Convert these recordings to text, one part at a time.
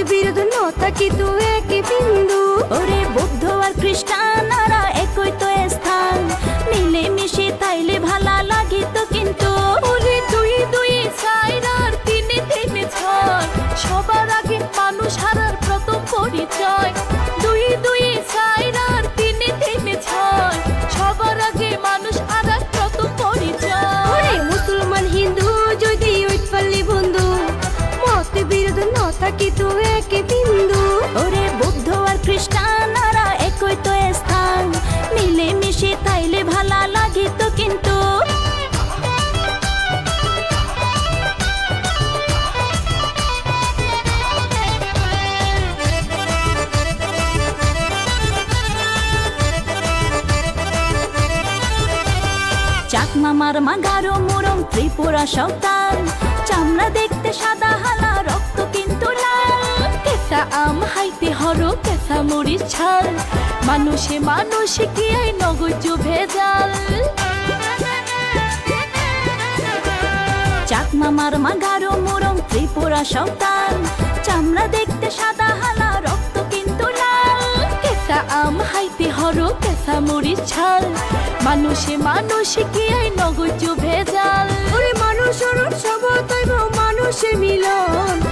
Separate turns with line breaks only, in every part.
যদি বিরোধ নতা কিন্তু একই বিন্দু।
ওরে বৌদ্ধ আর খ্রিস্টানারা একই তো স্থান। চাকমামার মাগারো মুরম ত্রিপুরা সন্তান। চামড়া দেখতে সাদা, হালা, রক্ত কিন্তু লাল।
কেঁচা আম হাইতে হর, কেঁচা মরিচ ছাল। মানুষে মানুষে, কি আই নগজ ভেজাল?
চাকমামার মাগারো মুরম ত্রিপুরা সন্তান। চামড়া দেখতে সাদা, হালা, রক্ত কিন্তু লাল।
কেঁচা আম হাইতে হর কেঁচা মুড়ি ছাল। মানুষে মানুষে কি আই নগজ ভেজাল।
ওরে মানুষ তৈব মানুষে মিলন।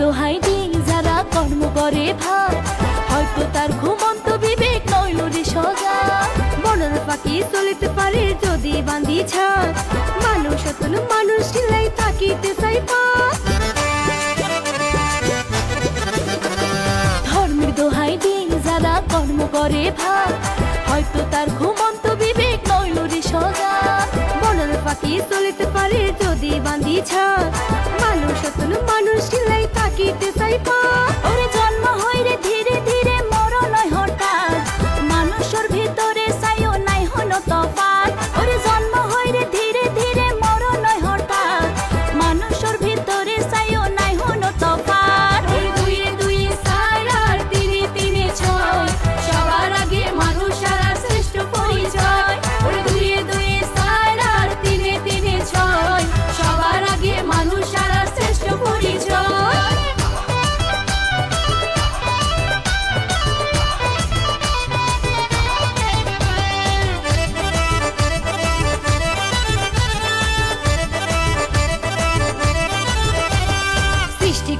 দোহাই দিয়ে যারা কর্ম করে ভাব হয়তো তার ঘুমন্ত বিবেক নইল রে সজা।
বনের পাখি চলিতে পারে যদি বান্ধি ছাদ মানুষ তনু মানুষ সিলাই থাকিতে চাই
ধর্মের দোহাই দিয়ে যারা কর্ম করে ভাব হয়তো তার ঘুমন্ত বিবেক নইল রে সজা।
বনের পাখি চলিতে পারে যদি বান্ধি ছাদ মানুষ তনু মানুষ সিলাই থাকিতে চাই পা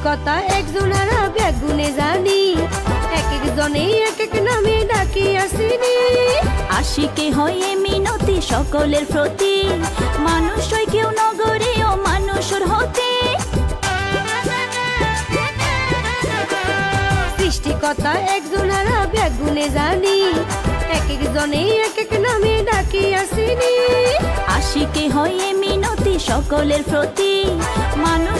সৃষ্টিকর্তা একজনারা বেগুনে জানি। এক একজনে এক এক নামে ডাকি আসিনি।
আশিকে হয়ে মিনতি সকলের প্রতি। মানুষ হয় কেউ নগরে ও মানুষের হতে।
একজনারা বেগুনে জানি। এক একজনে এক এক নামে ডাকি আসিনি।
আশিকে হয়ে মিনতি সকলের প্রতি। মানুষ